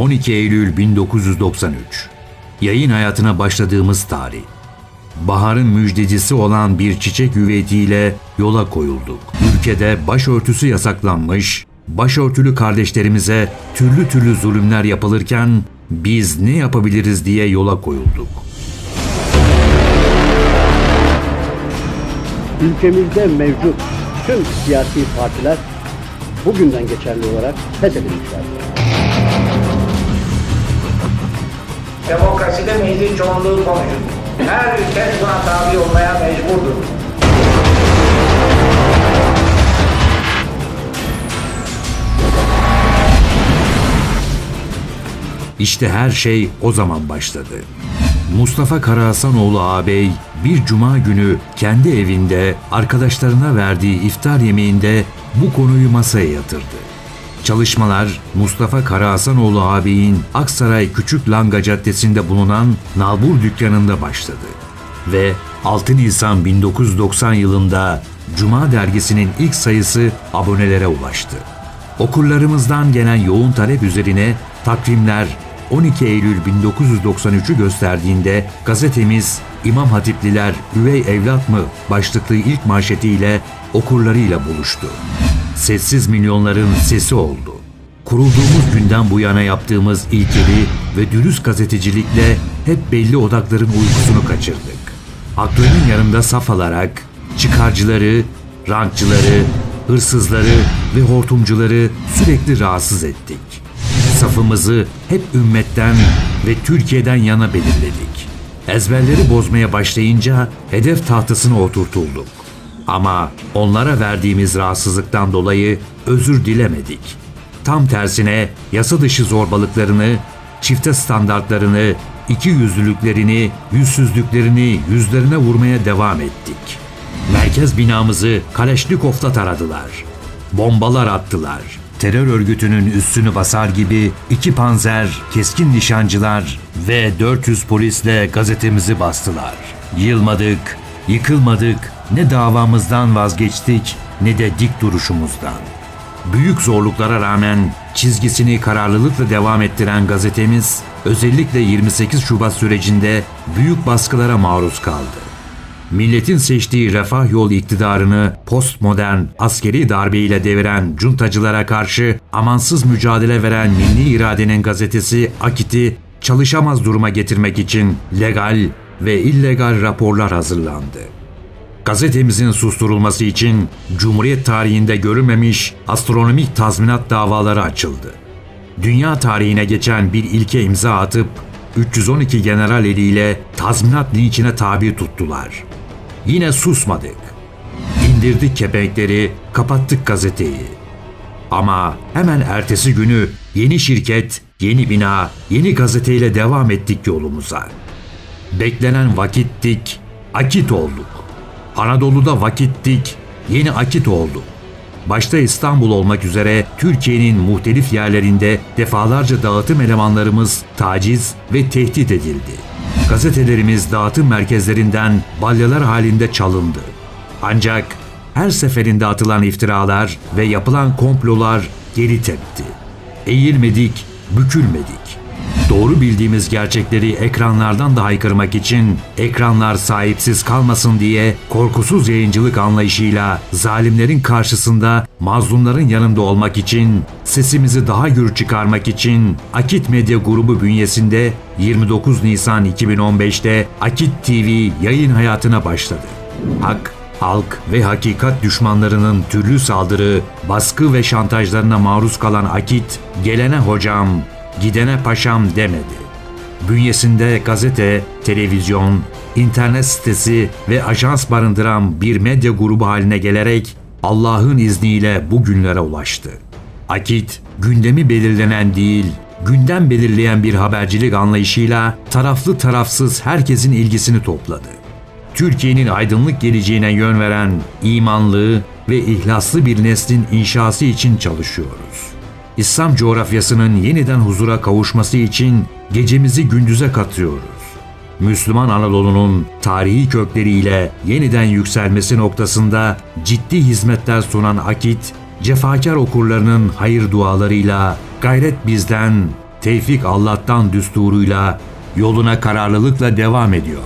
12 Eylül 1993. Yayın hayatına başladığımız tarih. Baharın müjdecisi olan bir çiçek üveytiyle yola koyulduk. Ülkede başörtüsü yasaklanmış, başörtülü kardeşlerimize türlü türlü zulümler yapılırken biz ne yapabiliriz diye yola koyulduk. ülkemizde mevcut tüm siyasi partiler bugünden geçerli olarak feshedilmişlerdir. Demokraside meclis çoğunluğu konuşur. Her ülke buna tabi olmaya mecburdur. İşte her şey o zaman başladı. Mustafa Karahasanoğlu ağabey bir cuma günü kendi evinde arkadaşlarına verdiği iftar yemeğinde bu konuyu masaya yatırdı. Çalışmalar Mustafa Karahasanoğlu ağabeyin Aksaray Küçük Langa Caddesi'nde bulunan Nalbur dükkanında başladı. Ve 6 Nisan 1990 yılında Cuma dergisinin ilk sayısı abonelere ulaştı. Okurlarımızdan gelen yoğun talep üzerine takvimler 12 Eylül 1993'ü gösterdiğinde gazetemiz İmam Hatipliler Üvey Evlat mı başlıklı ilk manşetiyle okurlarıyla buluştu. Sessiz milyonların sesi oldu. Kurulduğumuz günden bu yana yaptığımız ilkeli ve dürüst gazetecilikle hep belli odakların uykusunu kaçırdık. Aklının yanında saf alarak çıkarcıları, rankçıları, hırsızları ve hortumcuları sürekli rahatsız ettik. Safımızı hep ümmetten ve Türkiye'den yana belirledik. Ezberleri bozmaya başlayınca hedef tahtasına oturtulduk. Ama onlara verdiğimiz rahatsızlıktan dolayı özür dilemedik. Tam tersine yasa dışı zorbalıklarını, çifte standartlarını, iki yüzlülüklerini, yüzsüzlüklerini yüzlerine vurmaya devam ettik. Merkez binamızı Kaleşnikov'ta taradılar. Bombalar attılar. Terör örgütünün üstünü basar gibi iki panzer, keskin nişancılar ve 400 polisle gazetemizi bastılar. Yılmadık, yıkılmadık, ne davamızdan vazgeçtik ne de dik duruşumuzdan. Büyük zorluklara rağmen çizgisini kararlılıkla devam ettiren gazetemiz özellikle 28 Şubat sürecinde büyük baskılara maruz kaldı. Milletin seçtiği refah yol iktidarını postmodern askeri darbeyle deviren cuntacılara karşı amansız mücadele veren Milli İradenin gazetesi Akit'i çalışamaz duruma getirmek için legal ve illegal raporlar hazırlandı. Gazetemizin susturulması için Cumhuriyet tarihinde görülmemiş astronomik tazminat davaları açıldı. Dünya tarihine geçen bir ilke imza atıp 312 general eliyle tazminat linçine tabi tuttular. Yine susmadık. İndirdik kepenkleri, kapattık gazeteyi. Ama hemen ertesi günü yeni şirket, yeni bina, yeni gazeteyle devam ettik yolumuza. Beklenen vakittik, akit olduk. Anadolu'da vakittik, yeni akit olduk. Başta İstanbul olmak üzere Türkiye'nin muhtelif yerlerinde defalarca dağıtım elemanlarımız taciz ve tehdit edildi. Gazetelerimiz dağıtım merkezlerinden balyalar halinde çalındı. Ancak her seferinde atılan iftiralar ve yapılan komplolar geri tepti. Eğilmedik, bükülmedik. Doğru bildiğimiz gerçekleri ekranlardan da haykırmak için ekranlar sahipsiz kalmasın diye korkusuz yayıncılık anlayışıyla zalimlerin karşısında mazlumların yanında olmak için sesimizi daha gür çıkarmak için Akit Medya Grubu bünyesinde 29 Nisan 2015'te Akit TV yayın hayatına başladı. Hak, halk ve hakikat düşmanlarının türlü saldırı, baskı ve şantajlarına maruz kalan Akit, gelene hocam, gidene paşam demedi. Bünyesinde gazete, televizyon, internet sitesi ve ajans barındıran bir medya grubu haline gelerek Allah'ın izniyle bugünlere ulaştı. Akit, gündemi belirlenen değil, gündem belirleyen bir habercilik anlayışıyla taraflı tarafsız herkesin ilgisini topladı. Türkiye'nin aydınlık geleceğine yön veren imanlı ve ihlaslı bir neslin inşası için çalışıyoruz. İslam coğrafyasının yeniden huzura kavuşması için gecemizi gündüze katıyoruz. Müslüman Anadolu'nun tarihi kökleriyle yeniden yükselmesi noktasında ciddi hizmetler sunan Akit, cefakar okurlarının hayır dualarıyla gayret bizden, Tevfik Allah'tan düsturuyla yoluna kararlılıkla devam ediyor.